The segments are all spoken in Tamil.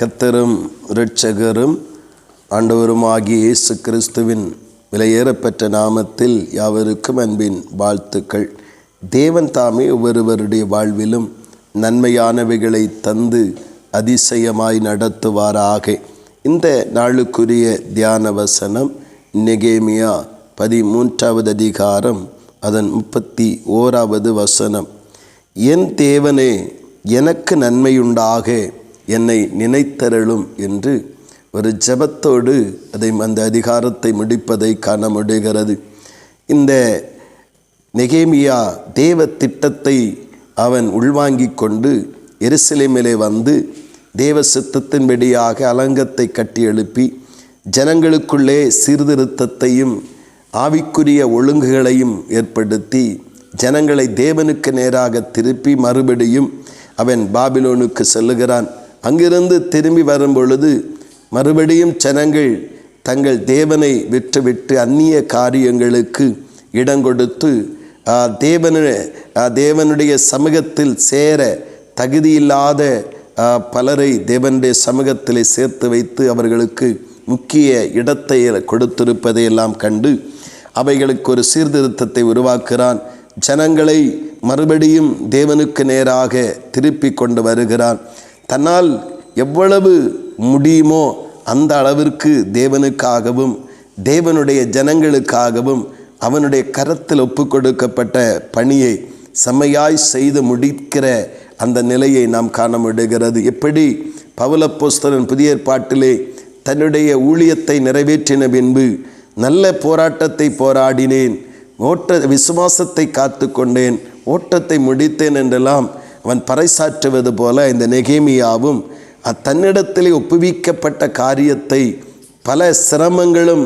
கத்தரும் இரட்சகரும் ஆண்டவருமாகிய இயேசு கிறிஸ்துவின் விலையேறப்பெற்ற நாமத்தில் யாவருக்கும் அன்பின் வாழ்த்துக்கள். தேவன் தாமே ஒவ்வொருவருடைய வாழ்விலும் நன்மையானவைகளை தந்து அதிசயமாய் நடத்துவாராக. இந்த நாளுக்குரிய தியான வசனம் நெகேமியா பதிமூன்றாவது அதிகாரம் அதன் முப்பத்தி ஓராவது வசனம். என் தேவனே எனக்கு நன்மையுண்டாக. என்னை நினைத்தருளும் என்று ஒரு ஜெபத்தோடு அதை அந்த அதிகாரத்தை முடிப்பதை காண முடிகிறது. இந்த நெகேமியா தேவ திட்டத்தை அவன் உள்வாங்கிக் கொண்டு எருசலேமிலே வந்து தேவ சித்தத்தின்படியாக அலங்கத்தை கட்டி எழுப்பி ஜனங்களுக்குள்ளே சீர்திருத்தத்தையும் ஆவிக்குரிய ஒழுங்குகளையும் ஏற்படுத்தி ஜனங்களை தேவனுக்கு நேராக திருப்பி மறுபடியும் அவன் பாபிலோனுக்கு செல்லுகிறான். அங்கிருந்து திரும்பி வரும் பொழுது மறுபடியும் ஜனங்கள் தங்கள் தேவனை விற்றுவிட்டு அந்நிய காரியங்களுக்கு இடம் கொடுத்து ஆ, தேவனு தேவனுடைய சமூகத்தில் சேர தகுதியில்லாத பலரை தேவனுடைய சமூகத்தில் சேர்த்து வைத்து அவர்களுக்கு முக்கிய இடத்தை கொடுத்திருப்பதை எல்லாம் கண்டு அவைகளுக்கு ஒரு சீர்திருத்தத்தை உருவாக்குகிறான். ஜனங்களை மறுபடியும் தேவனுக்கு நேராக திருப்பி கொண்டு வருகிறான். தன்னால் எவ்வளவு முடியுமோ அந்த அளவிற்கு தேவனுக்காகவும் தேவனுடைய ஜனங்களுக்காகவும் அவனுடைய கரத்தில் ஒப்பு கொடுக்கப்பட்ட பணியை செம்மையாய் செய்து முடிக்கிற அந்த நிலையை நாம் காண முடிகிறது எப்படி? பவுலப்போஸ்தலன் புதிய ஏற்பாட்டிலே தன்னுடைய ஊழியத்தை நிறைவேற்றின பின்பு நல்ல போராட்டத்தை போராடினேன். ஓட்ட விசுவாசத்தை காத்து கொண்டேன் ஓட்டத்தை முடித்தேன் என்றெல்லாம் அவன் பறைசாற்றுவது போல இந்த நெகேமியாவும் அத்தன்னிடத்திலே ஒப்புவிக்கப்பட்ட காரியத்தை பல சிரமங்களும்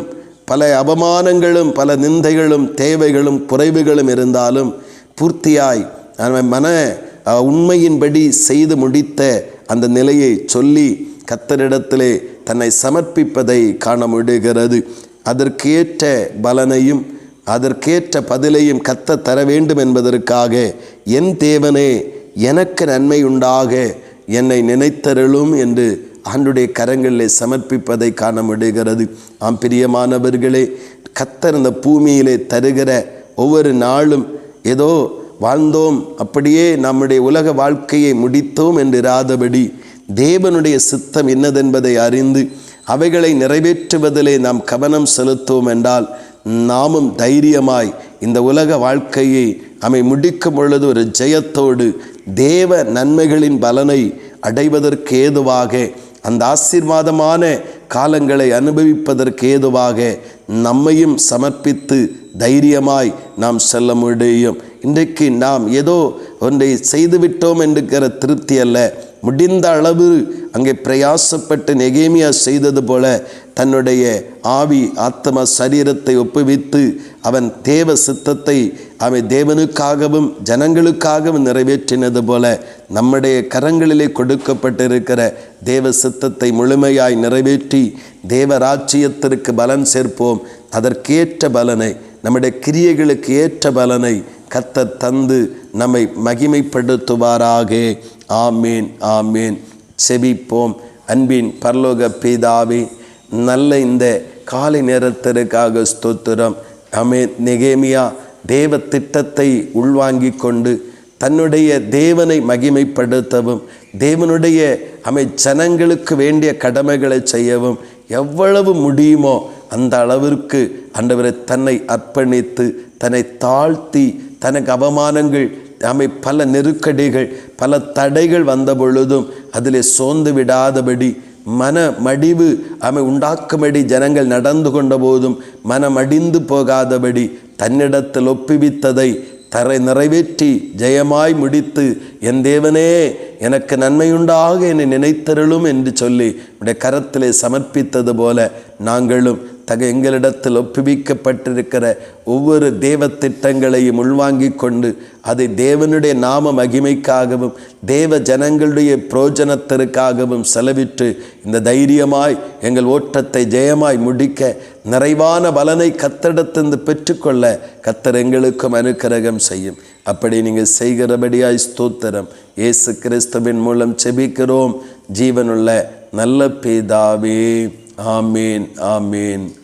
பல அவமானங்களும் பல நிந்தைகளும் தேவைகளும் குறைவுகளும் இருந்தாலும் பூர்த்தியாய் அவன் மன உண்மையின்படி செய்து முடித்த அந்த நிலையை சொல்லி கத்தரிடத்திலே தன்னை சமர்ப்பிப்பதை காண முடிகிறது அதற்கேற்ற பலனையும் அதற்கேற்ற பதிலையும் கத்த தர வேண்டும் என்பதற்காக என் தேவனே எனக்கு நன்மை உண்டாக என்னை நினைத்தருளும் என்று ஆண்டுடைய கரங்களிலே சமர்ப்பிப்பதை காண முடிகிறது ஆம் பிரியமானவர்களே கத்தர் இந்த பூமியிலே தருகிற ஒவ்வொரு நாளும் ஏதோ வாழ்ந்தோம் அப்படியே நம்முடைய உலக வாழ்க்கையை முடித்தோம் என்றிராதபடி தேவனுடைய சித்தம் என்னதென்பதை அறிந்து அவைகளை நிறைவேற்றுவதிலே நாம் கவனம் செலுத்துவோம் என்றால் நாமும் தைரியமாய் இந்த உலக வாழ்க்கையை அமை முடிக்கும் பொழுது ஒரு ஜெயத்தோடு தேவ நன்மைகளின் பலனை அடைவதற்கு ஏதுவாக அந்த ஆசீர்வாதமான காலங்களை அனுபவிப்பதற்கு ஏதுவாக நம்மையும் சமர்ப்பித்து தைரியமாய் நாம் செல்ல முடியும். இன்றைக்கு நாம் ஏதோ ஒன்றை செய்துவிட்டோம் என்கிற திருப்தி அல்ல. முடிந்த அளவு அங்கே பிரயாசப்பட்டு நெகேமியா செய்தது போல தன்னுடைய ஆவி ஆத்ம சரீரத்தை ஒப்புவித்து அவன் தேவ சித்தத்தை அவன் தேவனுக்காகவும் ஜனங்களுக்காகவும் நிறைவேற்றினது போல நம்முடைய கரங்களிலே கொடுக்கப்பட்டிருக்கிற தேவ சித்தத்தை முழுமையாய் நிறைவேற்றி தேவராஜ்யத்திற்கு பலன் சேர்ப்போம். அதற்கேற்ற பலனை நம்முடைய கிரியைகளுக்கு ஏற்ற பலனை கத்த தந்து நம்மை மகிமைப்படுத்துவாராக. ஆமேன் ஆமேன். செபிப்போம். அன்பின் பரலோக பிதாவே நல்ல இந்த காலை நேரத்திற்காக ஸ்தோத்திரம். அமே நெகேமியா தேவ திட்டத்தை உள்வாங்கி கொண்டு தன்னுடைய தேவனை மகிமைப்படுத்தவும் தேவனுடைய அமை ஜனங்களுக்கு வேண்டிய கடமைகளை செய்யவும் எவ்வளவு முடியுமோ அந்த அளவிற்கு அந்தவரை தன்னை அர்ப்பணித்து தன்னை தாழ்த்தி தனக்கு அவமானங்கள் அமை பல நெருக்கடிகள் பல தடைகள் வந்த பொழுதும் அதிலே சோர்ந்து விடாதபடி மன மடிவு அமை உண்டாக்கும்படி ஜனங்கள் நடந்து கொண்ட போதும் மனமடிந்து போகாதபடி தன்னிடத்தில் ஒப்புவித்ததை தரை நிறைவேற்றி ஜெயமாய் முடித்து என் தேவனே எனக்கு நன்மையுண்டாக என்னை நினைத்தருளும் என்று சொல்லி உடைய கரத்திலே சமர்ப்பித்தது போல நாங்களும் தக எங்களிடத்தில் ஒப்புவிக்கப்பட்டிருக்கிற ஒவ்வொரு தேவ திட்டங்களையும் உள்வாங்கிக் கொண்டு அதை தேவனுடைய நாம மகிமைக்காகவும் தேவ ஜனங்களுடைய புரோஜனத்திற்காகவும் செலவிட்டு இந்த தைரியமாய் எங்கள் ஓட்டத்தை ஜெயமாய் முடிக்க நிறைவான பலனை கத்தடத்திருந்து பெற்றுக்கொள்ள கத்தர் எங்களுக்கும் அனுக்கிரகம் செய்யும். அப்படி நீங்கள் செய்கிறபடியாய் ஸ்தோத்திரம். இயேசு கிறிஸ்துவின் மூலம் செபிக்கிறோம். ஜீவனுள்ள நல்ல பேதாவே. ஆமேன் ஆமேன்